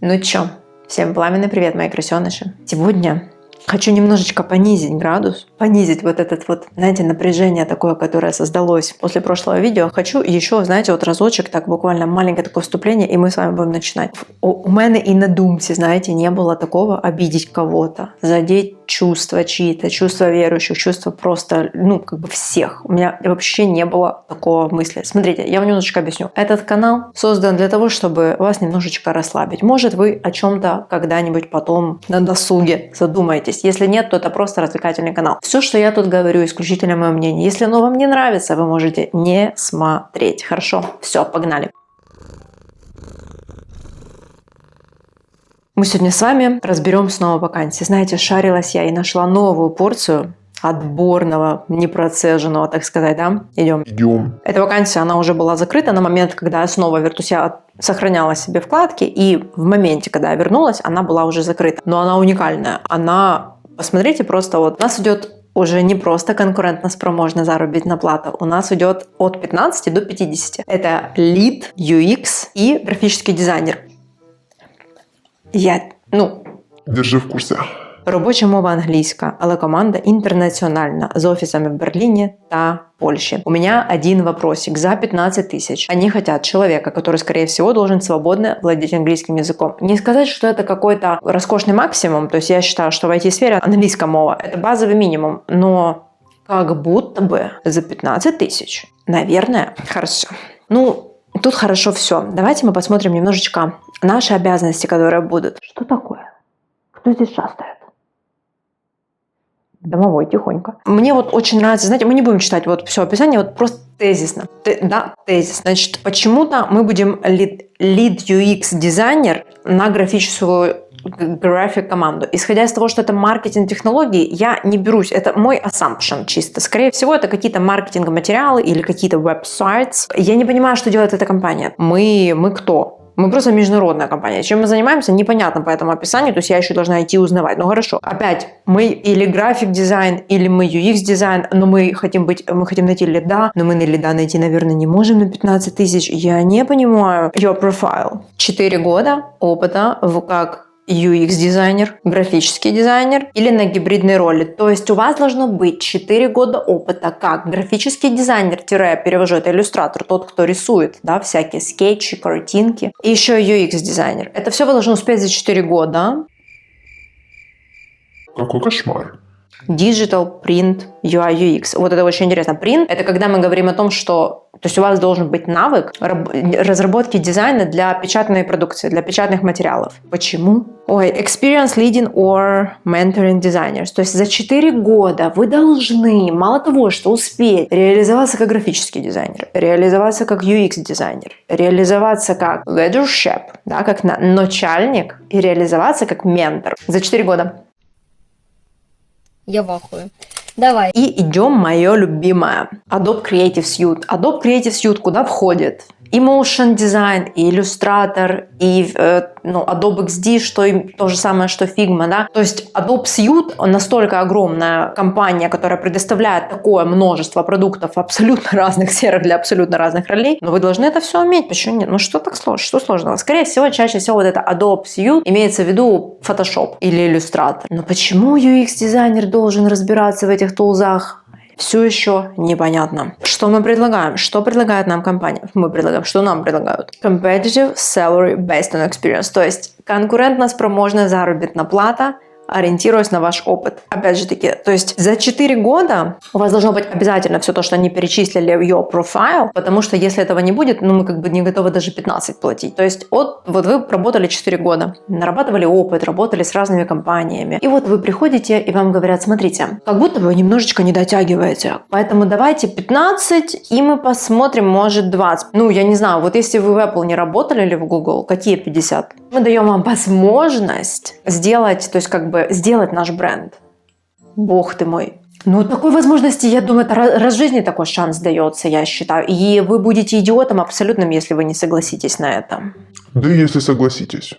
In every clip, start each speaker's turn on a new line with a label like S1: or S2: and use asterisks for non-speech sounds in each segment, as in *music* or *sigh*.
S1: Ну чё, всем пламенный привет, мои крысеныши. Сегодня Хочу немножечко понизить градус, понизить вот этот вот, знаете, напряжение такое, которое создалось после прошлого видео. Хочу еще, знаете, вот разочек, так буквально маленькое такое вступление, и мы с вами будем начинать. У, мене и на думці, знаете, не было такого обидеть кого-то, задеть чувства чьи-то, чувства верующих, чувства просто, ну, как бы всех. У меня вообще не было такого мысли. Смотрите, я вам немножечко объясню. Этот канал создан для того, чтобы вас немножечко расслабить. Может, вы о чем-то когда-нибудь потом на досуге задумаетесь. Если нет, то это просто развлекательный канал. Все, что я тут говорю, исключительно мое мнение. Если оно вам не нравится, вы можете не смотреть. Хорошо? Все, погнали. Мы сегодня с вами разберем снова вакансии. Знаете, шарилась я и нашла новую порцию отборного, непроцеженного, так сказать, да? Идем.
S2: Идем.
S1: Эта вакансия, она уже была закрыта на момент, когда я снова Виртуся сохраняла себе вкладки, и в моменте, когда я вернулась, она была уже закрыта. Но она уникальная. Она, посмотрите, просто вот у нас идет уже не просто конкурентно-спроможная заработная плата. У нас идет от 15 до 50. Это лид, UX и графический дизайнер. Я, ну,
S2: Держи в курсі.
S1: робоча мова англійська, але команда інтернаціональна з офісами в Берлине та Польше. У меня один вопросик. За 15 тысяч они хотят человека, который, скорее всего, должен свободно владеть английским языком. Не сказать, что это какой-то роскошный максимум, то есть я считаю, что в IT-сфере английская мова – это базовый минимум, но как будто бы за 15 тысяч, наверное, хорошо. Ну, Тут хорошо все. Давайте мы посмотрим немножечко наши обязанности, которые будут. Что такое? Кто здесь шастает? Домовой, тихонько. Мне вот очень нравится, знаете, мы не будем читать вот все описание, вот просто тезисно. Те- да, тезис. Значит, почему-то мы будем lead, lead UX дизайнер на графическую график команду. Исходя из того, что это маркетинг технологий, я не берусь. Это мой assumption чисто. Скорее всего, это какие-то маркетинг материалы или какие-то веб-сайты. Я не понимаю, что делает эта компания. Мы, мы кто? Мы просто международная компания. Чем мы занимаемся, непонятно по этому описанию, то есть я еще должна идти узнавать. Ну хорошо, опять, мы или график дизайн, или мы UX дизайн, но мы хотим быть, мы хотим найти лида, но мы на лида найти, наверное, не можем на 15 тысяч. Я не понимаю. Your profile. Четыре года опыта в как UX-дизайнер, графический дизайнер или на гибридной роли. То есть у вас должно быть 4 года опыта как графический дизайнер, перевожу, это иллюстратор, тот, кто рисует, да, всякие скетчи, картинки. И еще UX-дизайнер. Это все вы должны успеть за 4 года.
S2: Какой кошмар.
S1: Digital, Print, UI, UX. Вот это очень интересно. Print – это когда мы говорим о том, что то есть у вас должен быть навык раб- разработки дизайна для печатной продукции, для печатных материалов. Почему? Ой, experience leading or mentoring designers. То есть за 4 года вы должны, мало того, что успеть реализоваться как графический дизайнер, реализоваться как UX-дизайнер, реализоваться как leadership, да, как на- начальник и реализоваться как ментор. За 4 года.
S3: Я в. Давай.
S1: И идем мое любимое. Adobe Creative Suite. Adobe Creative Suite куда входит? И Motion Design, и Illustrator, и э, ну, Adobe XD, что и то же самое, что Figma, да. То есть Adobe Suite настолько огромная компания, которая предоставляет такое множество продуктов абсолютно *laughs* разных сферах для абсолютно разных ролей, но вы должны это все уметь. Почему нет? Ну что так сложно? Что сложного? Скорее всего, чаще всего вот это Adobe Suite имеется в виду Photoshop или Illustrator. Но почему UX-дизайнер должен разбираться в этих тулзах? Все еще непонятно. Что мы предлагаем? Что предлагает нам компания? Мы предлагаем, что нам предлагают? Competitive salary based on experience. То есть конкурентно-спроможная заработная плата ориентируясь на ваш опыт. Опять же таки, то есть за 4 года у вас должно быть обязательно все то, что они перечислили в your profile, потому что если этого не будет, ну мы как бы не готовы даже 15 платить. То есть от, вот вы работали 4 года, нарабатывали опыт, работали с разными компаниями, и вот вы приходите и вам говорят, смотрите, как будто вы немножечко не дотягиваете, поэтому давайте 15, и мы посмотрим, может 20. Ну, я не знаю, вот если вы в Apple не работали или в Google, какие 50? Мы даем вам возможность сделать, то есть как бы сделать наш бренд. Бог ты мой. Ну, такой возможности, я думаю, это раз в жизни такой шанс дается, я считаю. И вы будете идиотом абсолютным, если вы не согласитесь на это.
S2: Да если согласитесь.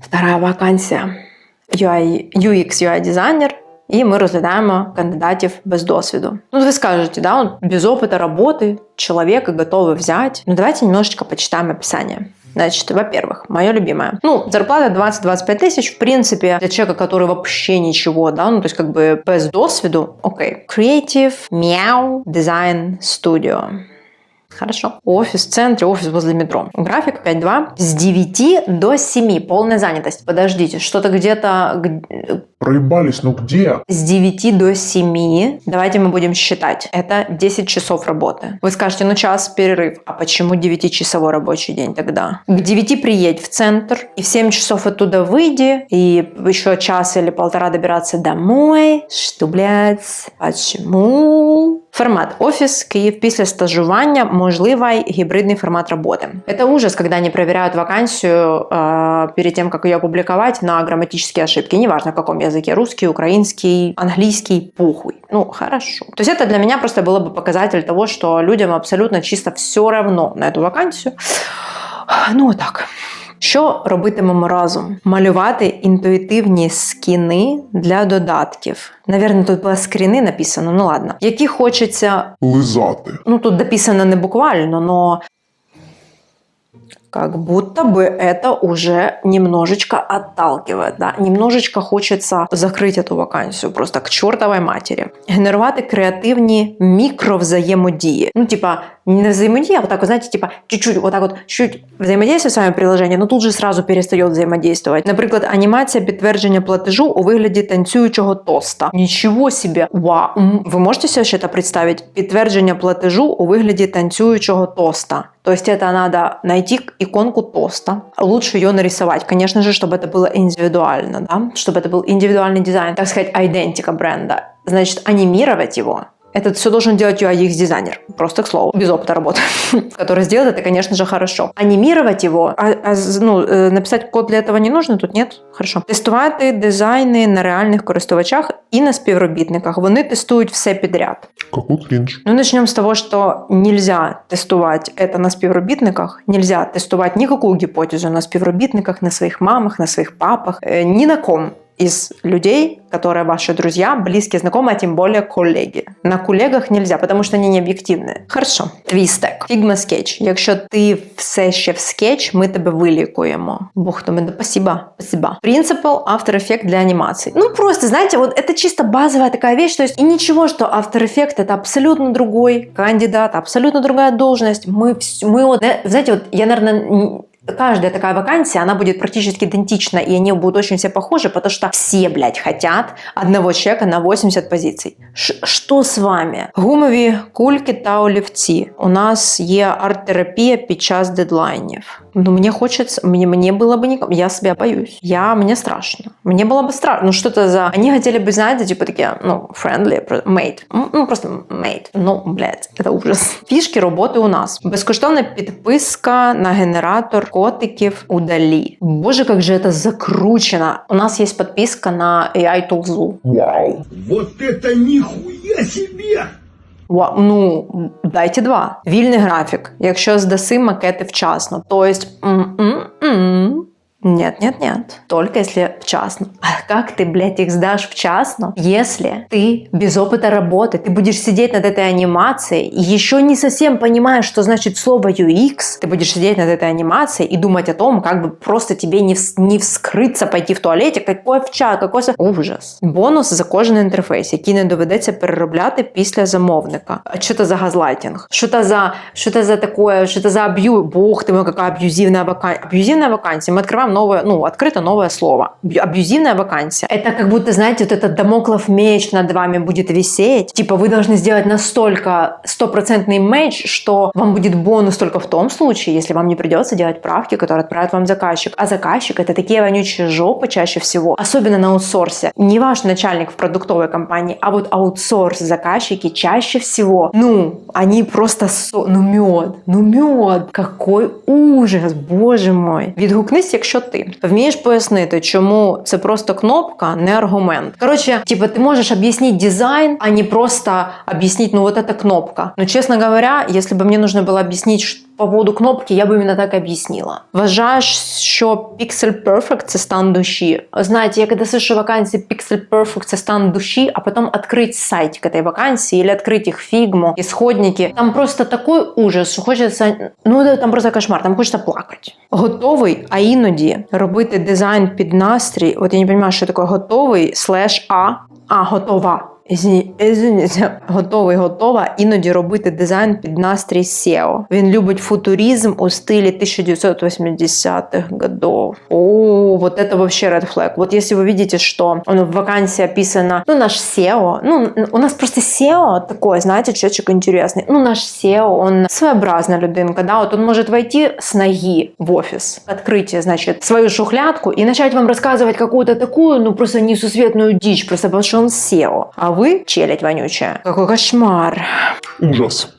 S1: Вторая вакансия. UI, UX, UI дизайнер і ми розглядаємо кандидатів без досвіду. Ну, ви скажете, да, он без опыта работы человека готовы взять. Ну, давайте немножечко почитаем описание. Значит, во-первых, мое любимое. Ну, зарплата 20-25 тысяч, в принципе, для человека, который вообще ничего, да, ну, то есть как бы без досвиду, окей. Creative, Meow, Design Studio. Хорошо. Офис в центре, офис возле метро. График 5-2. С 9 до 7. Полная занятость. Подождите, что-то где-то
S2: Проебались, ну где?
S1: с 9 до 7. Давайте мы будем считать. Это 10 часов работы. Вы скажете, ну час перерыв. А почему 9-часовой рабочий день тогда? К 9 приедь в центр, и в 7 часов оттуда выйди, и еще час или полтора добираться домой. Что, блядь, почему? Формат офіс Київ після стажування можливий гібридний формат роботи. Это ужас, когда они проверяют вакансию э, перед тем, как ее опубликовать на грамматические ошибки. Неважно, в каком языке. Русский, украинский, английский, похуй. Ну, хорошо. То есть это для меня просто было бы показатель того, что людям абсолютно чисто все равно на эту вакансию. Ну, вот так. Що робитимемо разом? Малювати інтуїтивні скіни для додатків. Навірно, тут була скріни написано, ну ладно. Які хочеться
S2: Лизати.
S1: ну, тут дописано не буквально, но как будто бы это уже немножечко отталкивает, да? немножечко хочется закрыть эту вакансию просто к чортовой матері. Генерувати креативні мікровзаємодії. Ну, типа, не взаимодействие, а вот так вот, знаете, типа, чуть-чуть, вот так вот, чуть взаимодействие с вами приложение, но тут же сразу перестает взаимодействовать. Наприклад, анімація підтвердження платежу у вигляді танцюючого тоста. Нічого себе! Вау! М, Ви можете себе ще це представити? Підтвердження платежу у вигляді танцюючого тоста. То есть это надо найти иконку тоста. Лучше ее нарисовать, конечно же, чтобы это было индивидуально, да? чтобы это был индивидуальный дизайн, так сказать, идентика бренда. Значит, анимировать его. Это все должен делать UX-дизайнер. Просто к слову, без опыта работы. *laughs* Который сделает это, конечно же, хорошо. Анимировать его, а, а з- ну, е, написать код для этого не нужно, тут нет? Хорошо. Тестувати дизайни на реальних користувачах і на співробітниках. Вони тестують все підряд.
S2: Какой кринж.
S1: Ну, начнем с того, что нельзя тестовать это на співробітниках, нельзя тестовать никакую гипотезу на співробітниках, на своих мамах, на своих папах, э, ни на ком из людей, которые ваши друзья, близкие, знакомые, а тем более коллеги. На колегах нельзя, потому что они не об'єктивні. Хорошо. Твій стек. Figma Sketch. Якщо ти все ще в скетч, ми тебе вилікуємо. Бог то мене. Спасибо. Спасибо. Принципал After Effects для анимации. Ну, просто, знаете, вот это чисто базовая такая вещь, то есть и ничего, что After Effects это абсолютно другой кандидат, абсолютно другая должность. Мы, вс- мы вот, э, знаете, вот я, наверное, каждая такая вакансия, она будет практически идентична, и они будут очень все похожи, потому что все, блядь, хотят одного человека на 80 позиций. Ш- что с вами? Гумові кульки та олівці. У нас є арт-терапія під час дедлайнів. Ну, мне хочется, мне, мне было бы не... Я себя боюсь. Я, мне страшно. Мне было бы страшно. Ну, что это за... Они хотели бы, знаете, типа такие, ну, friendly, про- mate. М, Ну, просто mate. Ну, блядь, это ужас. Фішки роботи у нас. Безкоштовна підписка на генератор котиків у Далі. Боже, как же это закручено. У нас есть подписка на AI Tools.
S2: Вау.
S3: Вот это нихуя себе!
S1: Ну, дайте два. Вільний графік, якщо здаси макети вчасно. Тобто, м-м-м. Нет, нет, нет. Только если вчасно. А как ты, блядь, их сдашь вчасно, если ты без опыта работы, ты будешь сидеть над этой анимацией и еще не совсем понимаешь, что значит слово UX, ты будешь сидеть над этой анимацией и думать о том, как бы просто тебе не, вс- не вскрыться, пойти в туалете, какой вча, какой... со- Ужас. Бонус за кожен інтерфейс, який не доведеться переробляти після замовника. А що це за газлайтинг? Що це за, що це за такое, це за аб'ю... Бог ты мой, какая абьюзивная вакансия. Абьюзивная вакансия. Мы открываем новое, ну, открыто новое слово. Абью- Абьюзивная вакансия. Это как будто, знаете, вот этот домоклов меч над вами будет висеть. Типа вы должны сделать настолько стопроцентный меч, что вам будет бонус только в том случае, если вам не придется делать правки, которые отправит вам заказчик. А заказчик это такие вонючие жопы чаще всего, особенно на аутсорсе. Не ваш начальник в продуктовой компании, а вот аутсорс заказчики чаще всего, ну, они просто со... ну мед, ну мед, какой ужас, боже мой. Відгукнись, якщо ти вмієш пояснити, чому це просто кнопка, не аргумент. Короче, типа ти можеш об'яснити дизайн, а не просто объяснить, ну вот эта кнопка. Но честно говоря, если бы мне нужно было объяснить, ш- по поводу кнопки я бы именно так объяснила. Вважаю, що Pixel Perfect – це стан душі. Знаете, я когда слышу вакансии Pixel Perfect – це стан душі, а потом открыть сайт к этой вакансии или открыть их фигму, исходники, там просто такой ужас, що хочеться, ну да, там просто кошмар, там хочеться плакати. Готовий, а іноді робити дизайн під настрій. От я не розумію, що таке готовий слеш а, а готова. Ізні- Извините, готовий, готова іноді робити дизайн під настрій SEO. Він любить футуризм у стилі 1980-х годов. О, вот это вообще red flag. Вот если вы видите, что ну, в вакансии описано, ну, наш SEO, ну, у нас просто SEO такой, знаете, человечек интересный. Ну, наш SEO, он своеобразная людинка, да, вот он может войти с ноги в офис, открыть, значит, свою шухлядку и начать вам рассказывать какую-то такую, ну, просто несусветную дичь, просто потому что он SEO. А вы челядь вонючая. Какой кошмар.
S2: Ужас.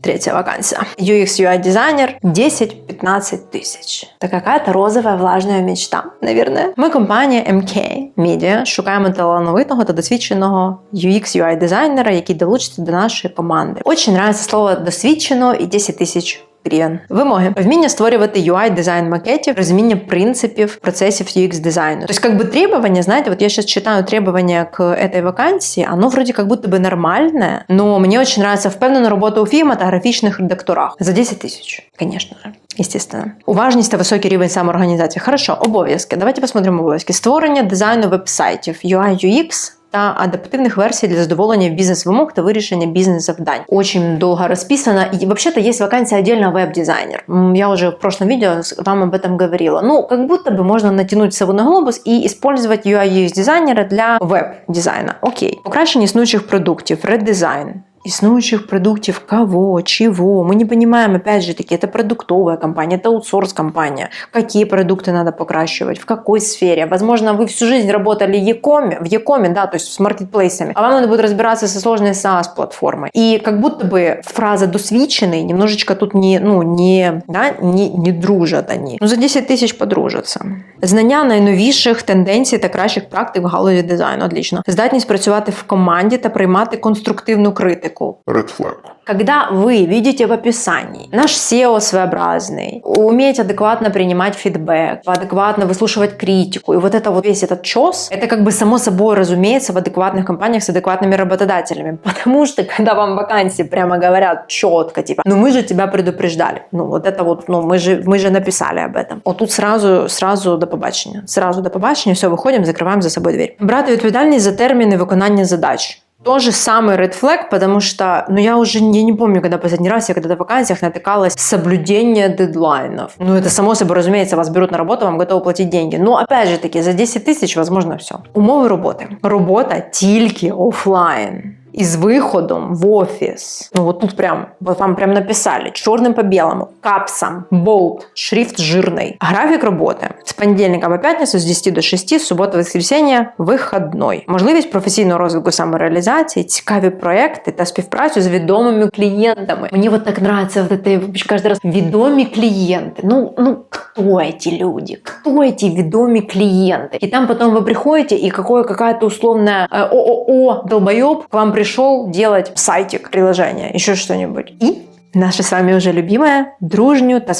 S1: Третья вакансия. UX UI дизайнер 10-15 тысяч. Это какая-то розовая влажная мечта, наверное. Ми компанія MK Media шукаємо талановитого та досвідченого UX UI дизайнера, який долучиться до нашої команди. Очень нравится слово досвідчено і 10 тисяч гривень. Вимоги: вміння створювати UI дизайн макетів, розуміння принципів процесів UX дизайну. Тобто, как бы требования, знаете, вот я сейчас читаю требования к этой вакансии, оно вроде как будто бы нормальное, но мне очень нравится впевнена робота у фірма та графічних редакторах за 10 тисяч, конечно же. Естественно. Уважність та високий рівень самоорганізації. Хорошо, обов'язки. Давайте посмотримо обов'язки. Створення дизайну веб-сайтів, UI, UX, та адаптивних версій для задоволення бізнес-вимог та вирішення бізнес-завдань. Очень долго расписано. И вообще-то есть вакансия отдельно веб-дизайнер. М, Я уже в прошлом видео с- вам об этом говорила. Ну, как будто бы можно натянуть сову на глобус и использовать UI UX дизайнера для веб-дизайна. Окей. Покращення існуючих продуктів, редизайн. Існуючих продуктів кого, чего. Мы не понимаем, опять же таки, это продуктовая компания, это аутсорс-компания. Какие продукты надо покращивать, в какой сфере. Возможно, вы всю жизнь работали e-коме, в e-коме, да, то есть с маркетплейсами, а вам надо будет разбираться со сложной SaaS-платформой. И как будто бы фраза «досвідчений» немножечко тут не, ну, не, да, не, не дружат они. Ну, за 10 тисяч подружаться. Знання найновіших тенденцій та кращих практик в галузі дизайну. Отлично. Здатність працювати в команді та приймати конструктивну критику.
S2: Red flag.
S1: Когда вы видите в описании наш SEO своеобразный, уметь адекватно принимать фидбэк, адекватно выслушивать критику, и вот это вот весь этот чес, это как бы само собой разумеется в адекватных компаниях с адекватными работодателями. *laughs* Потому что когда вам вакансии прямо говорят четко, типа, ну мы же тебя предупреждали. Ну вот это вот, ну мы же, мы же написали об этом. Вот тут сразу, сразу до побачення. Сразу до побачення, все, виходимо, закриваємо за собою дверь. Брати відповідальність за терміни виконання задач. Тоже самый red flag, потому что, ну, я уже не, не помню, когда последний раз я когда-то в вакансиях натыкалась соблюдение дедлайнов. Ну, это само собой, разумеется, вас берут на работу, вам готовы платить деньги. Но, опять же таки, за 10 тисяч, возможно, все. Умови роботи. Робота тільки офлайн Із виходом в офіс. Ну, от тут прям, вот вам прям написали, чорним по білому, капсом, болт, шрифт жирний. Графік роботи з понедільника по п'ятницю з 10 до 6, субота, воскресенье, вихідний. Можливість професійного розвитку самореалізації, цікаві проекти та співпрацю з відомими клієнтами. Мені от так нравится вот это кожен раз відомі клієнти. Ну, ну, кто эти люди? Кто эти ведомые клиенты? И там потом вы приходите, и какое, какая-то условная э, ООО долбоеб к вам пришел делать сайтик, приложение, еще что-нибудь. И Наша з вами уже любимая дружню та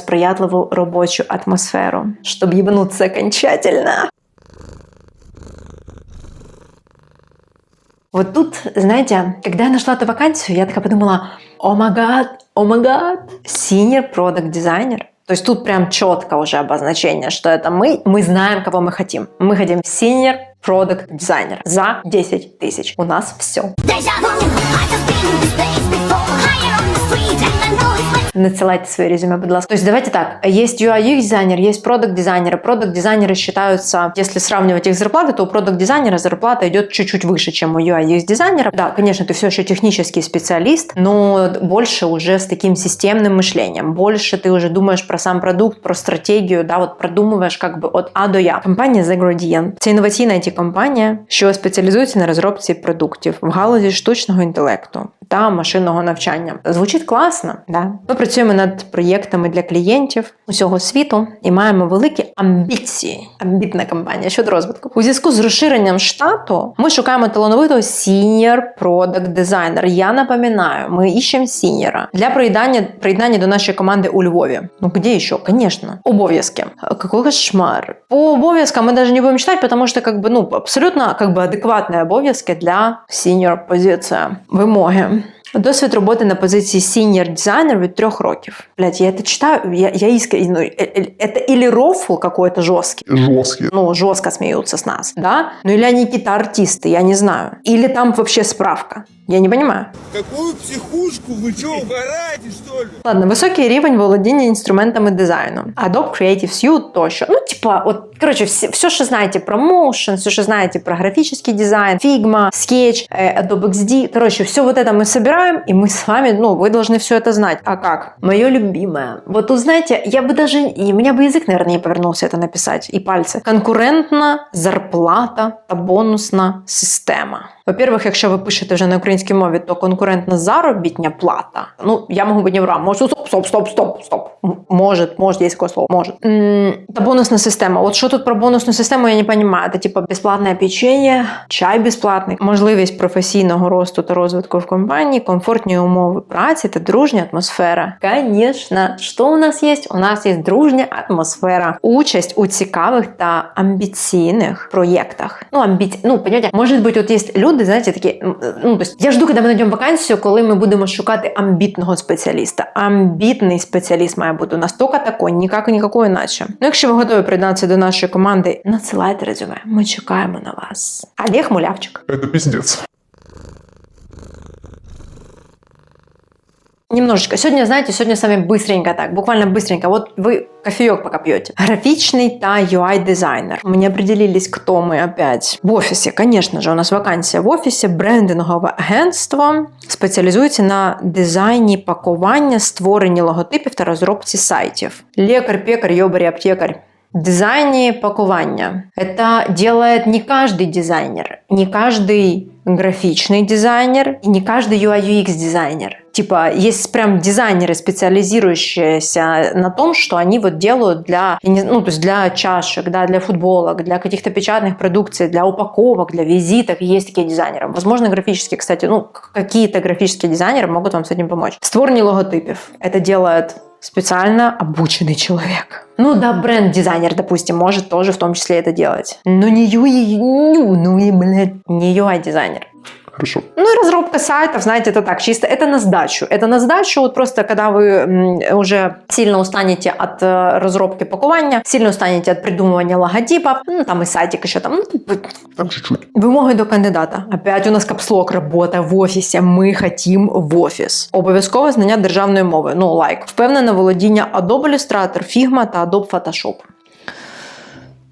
S1: робочу атмосферу, щоб їбануться окончательно. Вот тут, знаете, когда я нашла эту вакансию, я такая подумала, о магад, о магад, senior product дизайнер. То есть тут прям четко уже обозначение, что это мы, мы знаем, кого мы хотим. Мы хотим senior product дизайнер за 10 тысяч. У нас все
S4: know it's my
S1: Надсылайте свои резюме, будь ласка. То есть давайте так, есть UI UX дизайнер, есть продукт дизайнеры. Продукт дизайнеры считаются, если сравнивать их зарплаты, то у продукт дизайнера зарплата идет чуть-чуть выше, чем у UI UX дизайнера. Да, конечно, ты все еще технический специалист, но больше уже с таким системным мышлением. Больше ты уже думаешь про сам продукт, про стратегію, да, от продумуєш как би от А до Я. Компанія The Gradient – це інноваційна it компанія що спеціалізується на розробці продуктів в галузі штучного інтелекту та машинного навчання. Звучить класно, да? Ми працюємо над проєктами для клієнтів усього світу і маємо великі амбіції. Амбітна компанія щодо розвитку. У зв'язку з розширенням штату ми шукаємо талановитого senior product designer. Я напоминаю, ми іщемо сіньора для приєднання, приєднання до нашої команди у Львові. Ну где еще? Конечно. Обов'язки. Какой кошмар. По обов'язкам мы даже не будем читать, потому что как бы, ну, абсолютно как бы адекватные обов'язки для senior позиція. Вимоги. Досвід роботи на позиції senior дизайнер від трьох років. Блять, я это читаю, я, я искренне, ну, э, э, это или рофл какой-то жесткий,
S2: Жесткие.
S1: ну, жестко смеются с нас, да? Ну, или они какие-то артисты, я не знаю. Или там вообще справка. Я не понимаю.
S3: Какую психушку? Вы что, угораете, что ли?
S1: Ладно, високий рівень володіння інструментами дизайну. Adobe Creative Suite тощо. Ну, типа, от, короче, все, все, що знаєте про motion, все, що знаєте про графический дизайн, Figma, Sketch, э, Adobe XD. Короче, все вот это мы собираем, и мы с вами, ну, вы должны все это знать. А как? Мое любимое. Вот тут, знаете, я бы даже, и у меня бы язык, наверное, не повернулся это написать, и пальцы. Конкурентна зарплата та бонусна система. Во-первых, якщо ви пишете вже на українській мові, то конкурентна заробітня плата. Ну, я можу бути не врам. Можу, стоп, стоп, стоп, стоп, стоп. М- Может, может, есть такое слово, может. М, Та бонусна система. От що тут про бонусну систему, я не розумію. Це типа безплатне печенье, чай безплатний, можливість професійного росту та розвитку в компанії, комфортні умови праці та дружня атмосфера. Конечно, що у нас є? У нас є дружня атмосфера, участь у цікавих та амбіційних проєктах. Ну, амбіці... ну, понимаете, може бути, от є люди, знаєте, такі, ну, то есть, я жду, коли ми знайдемо вакансію, коли ми будемо шукати амбітного спеціаліста. Амбітний спеціаліст має бути у нас тільки такий, ніяк ніякого іначе. Ну, якщо ви готові приєднатися до нашої команди, надсилайте резюме. Ми чекаємо на вас. Олег Мулявчик.
S2: Це пиздец.
S1: Немножечко. Сегодня, знаете, сегодня с вами быстренько так, буквально быстренько. Вот вы кофеек пока пьете. Графичный та UI-дизайнер. Мы не определились, кто мы опять. В офисе, конечно же, у нас вакансия в офисе. Брендингове агентство спеціалізується на дизайні пакування, створенні логотипів та розробці сайтів. Лекар, пекар, йобарь, аптекар. Дизайне пакования. Это делает не каждый дизайнер, не каждый графичный дизайнер и не каждый UI UX дизайнер. Типа, есть прям дизайнеры, специализирующиеся на том, что они вот делают для, ну, то есть для чашек, да, для футболок, для каких-то печатных продукций, для упаковок, для визиток. Есть такие дизайнеры. Возможно, графические, кстати, ну, какие-то графические дизайнеры могут вам с этим помочь. Створение логотипов. Это делает специально обученный человек. Ну да, бренд-дизайнер, допустим, может тоже в том числе это делать. Но не UI, ну и, блядь, не UI-дизайнер.
S2: Хорошо.
S1: Ну и разработка сайтов, знаете, это так, чисто это на сдачу. Это на сдачу, вот просто когда вы м, уже сильно устанете от э, разработки пакования, сильно устанете от придумывания логотипов, ну там и сайтик еще там, ну,
S2: Там чуть-чуть.
S1: Вимоги до кандидата. Опять у нас капслок робота в офісі. Ми хотім в офіс. Обов'язкове знання державної мови. Ну, лайк. Впевнене володіння Adobe Illustrator, Figma та Adobe Photoshop.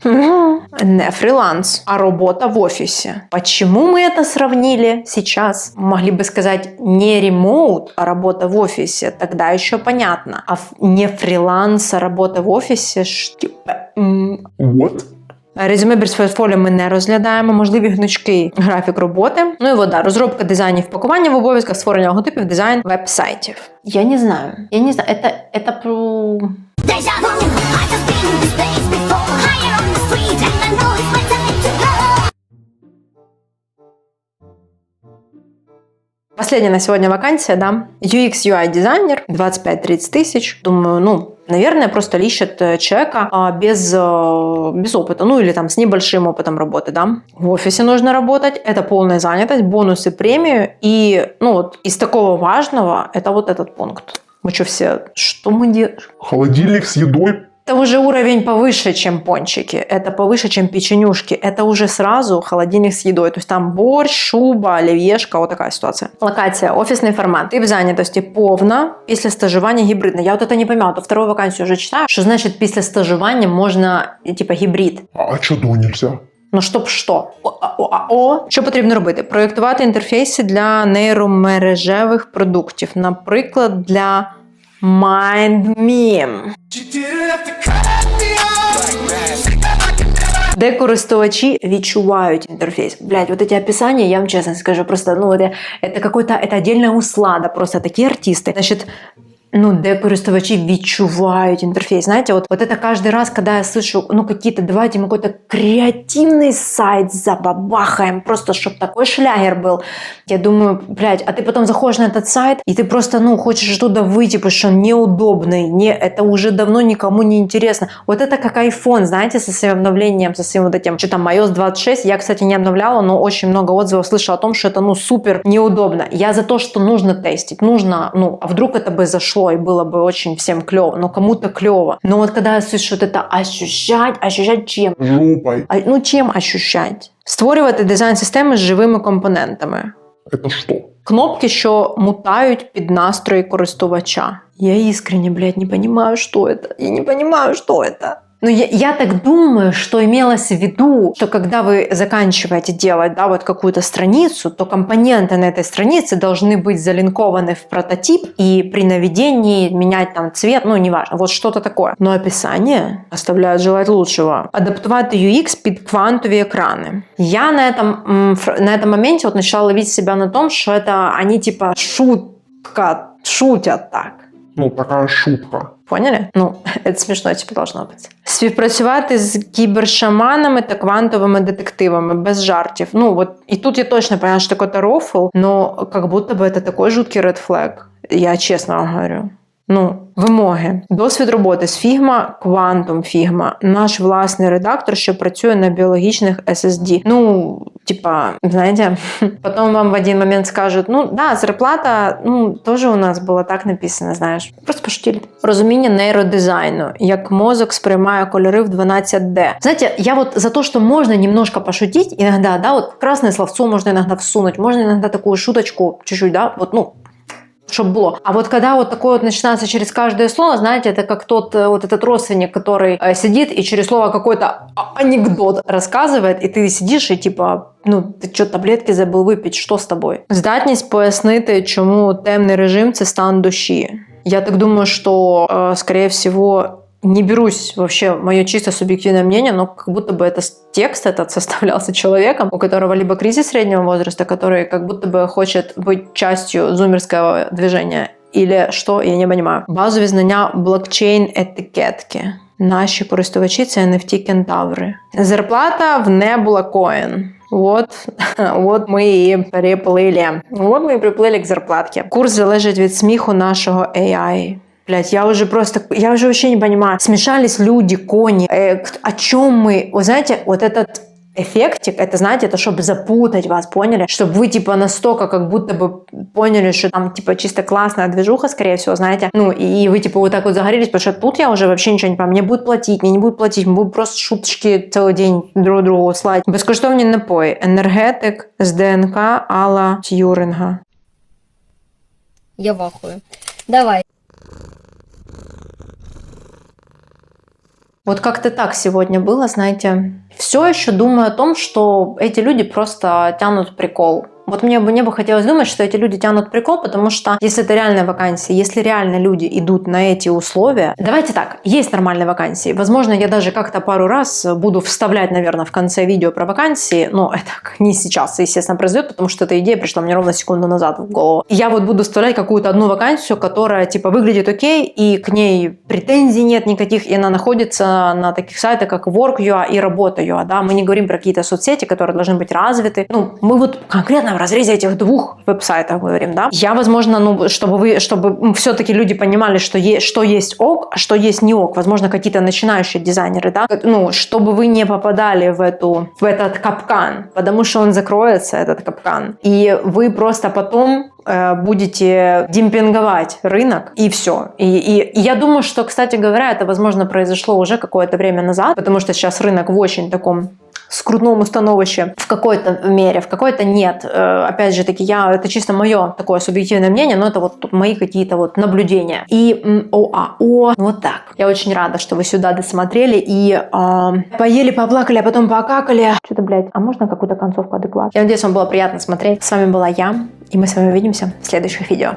S1: Мгм. Не фриланс, а работа в офисе. Почему мы это сравнили сейчас? Могли бы сказать не ремоут, а работа в офисе. Тогда еще понятно. А ф- не фриланс, а работа в офисе. ш- типа, м,
S2: Вот.
S1: Резюме без портфоліо ми не розглядаємо, можливі гнучки, графік роботи. Ну і вода, розробка дизайнів пакування в обов'язках, створення логотипів, дизайн веб-сайтів. Я не знаю. Я не знаю. Это, это про.
S4: Deja
S1: Последняя на сегодня вакансия, да. UX UI дизайнер, 25-30 тысяч. Думаю, ну, наверное, просто ищет э, человека а, без, э, без опыта, ну или там с небольшим опытом работы, да. В офисе нужно работать, это полная занятость, бонусы, премию. И, ну вот, из такого важного, это вот этот пункт. Мы что все, что мы делаем?
S2: Холодильник с едой.
S1: Это уже уровень повыше, чем пончики. Это повыше, чем печенюшки. Это уже сразу холодильник с едой. То есть там борщ, шуба, оливьешка, вот такая ситуация. Локация, офисный формат. Тип занятості повна, після стажування гібридна. Я вот это не понимаю, то вторую вакансию уже читаю. Что значит після стажування можна, типа, гібрид?
S2: А что до нельзя?
S1: Ну, щоб що? О, о, о, о. Що потрібно робити? Проєктувати інтерфейси для нейромережевих продуктів, наприклад, для MindMeme. Де користувачі відчувають інтерфейс. Блять, вот эти описания, я вам честно скажу, просто, ну, это, это какой-то, это отдельная услада, просто такие артисты. Значит, ну, де користувачі відчувають інтерфейс. Знаєте, от, от это каждый раз, когда я слышу, ну, какие-то, давайте мы какой-то креативный сайт забабахаем, просто чтобы такой шлягер был. Я думаю, блядь, а ты потом заходишь на этот сайт, и ты просто, ну, хочешь оттуда выйти, потому что он неудобный, не, это уже давно никому не интересно. Вот это как iPhone, знаете, со своим обновлением, со своим вот этим, что там, iOS 26, я, кстати, не обновляла, но очень много отзывов слышала о том, что это, ну, супер неудобно. Я за то, что нужно тестить, нужно, ну, а вдруг это бы зашло и было бы очень всем клево, но кому-то клево. Но вот когда я слышу вот это ощущать, ощущать чем?
S2: Жопой.
S1: А, ну, чим ощущать? Створювати дизайн системи з живими компонентами.
S2: Это что?
S1: Кнопки, що мутають під настрої користувача. Я искренне, блядь, не понимаю, что это. Я не понимаю, что это. Ну, я, я так думаю, что имелось в виду, что когда вы заканчиваете делать, да, вот какую-то страницу, то компоненты на этой странице должны быть залинкованы в прототип и при наведении менять там цвет, ну, неважно, вот что-то такое. Но описание оставляет желать лучшего. Адаптувати UX під квантові екрани. Я на этом, на этом моменте вот начала ловить себя на том, что это они типа шутка, шутят так.
S2: Ну, така шутка.
S1: Поняли? Ну, *laughs* це смішно, типу, должно бути. Співпрацювати з кібершаманами та квантовими детективами без жартів. Ну, от і тут я точно поняла, що таке рофл, но как будто бы это такой жуткий ред флаг. Я чесно вам говорю. Ну, вимоги. Досвід роботи з Figma, Quantum Figma. Наш власний редактор, що працює на біологічних SSD. Ну, типа, знаете, *laughs* потом вам в один момент скажут, ну да, зарплата, ну, тоже у нас было так написано, знаєш. Просто пошутили. Розуміння нейродизайну, як мозок сприймає кольори в 12D. Знаете, я вот за то, что можно немножко пошутить иногда, да, вот красное словцо можно иногда всунуть, можно иногда такую шуточку чуть-чуть, да, вот, ну, чтобы было. А вот когда вот такое вот начинается через каждое слово, знаете, это как тот э, вот этот родственник, который э, сидит и через слово какой-то а- анекдот рассказывает, и ты сидишь и типа, ну, ти що, таблетки забув випити, що з тобою? Здатність пояснити, чому темний режим це стан душі. Я так думаю, что, э, скорее всего, не берусь вообще, мое чисто субъективное мнение, но как будто бы это с- текст этот составлялся человеком, у которого либо кризис среднего возраста, который как будто бы хочет быть частью зумерского движения, или що, я не понимаю. Базові знання блокчейн етикетки. Наші користувачі це NFT кентаври. Зарплата в Nebula Coin. Вот, вот ми і приплили. Вот ми і приплили к зарплатке. Курс залежить від сміху нашого AI. Блять, я уже просто, я уже вообще не понимаю. Смешались люди, кони. Э, о чем мы? Вы знаете, вот этот эффектик, это, знаете, это чтобы запутать вас, поняли? Чтобы вы, типа, настолько как будто бы поняли, что там, типа, чисто классная движуха, скорее всего, знаете. Ну, и вы, типа, вот так вот загорелись, потому что тут я уже вообще ничего не понимаю. Мне будут платить, мне не будут платить, мы будем просто шуточки целый день друг другу слать. Безкоштовні напої. Енергетик з ДНК Алла Т'юринга.
S5: Я вахую. Давай.
S1: Вот как-то так сегодня было, знаете. Все еще думаю о том, что эти люди просто тянут прикол. Вот мне бы, мне бы хотелось думать, что эти люди тянут прикол, потому что если это реальная вакансия, если реально люди идут на эти условия... Давайте так, есть нормальные вакансии. Возможно, я даже как-то пару раз буду вставлять, наверное, в конце видео про вакансии, но это *laughs* не сейчас, естественно, произойдет, потому что эта идея пришла мне ровно секунду назад в голову. Я вот буду вставлять какую-то одну вакансию, которая, типа, выглядит окей, и к ней претензий нет никаких, и она находится на таких сайтах, как Work.ua и Работа.ua, да, мы не говорим про какие-то соцсети, которые должны быть развиты, ну, мы вот конкретно в разрезе этих двух веб-сайтов говорим, да. Я, возможно, ну, чтобы вы, чтобы все-таки люди понимали, что, есть, что есть ок, а что есть не ок, возможно, какие-то начинающие дизайнеры, да, ну, чтобы вы не попадали в эту, в этот капкан, потому что он закроется, этот капкан, и вы просто потом э, будете демпинговать рынок и все. И, и, и я думаю, что, кстати говоря, это, возможно, произошло уже какое-то время назад, потому что сейчас рынок в очень таком скрутном становище в какой-то мере, в какой-то нет. Э, Опять же таки, я, это чисто мое такое субъективное мнение, но это вот мои какие-то вот наблюдения. И ОАО, вот так. Я очень рада, что вы сюда досмотрели и э, поели, поплакали, а потом покакали. Что-то, блядь, а можно какую-то концовку адекватную? Я надеюсь, вам было приятно смотреть. С вами была я, и мы с вами увидимся в следующих видео.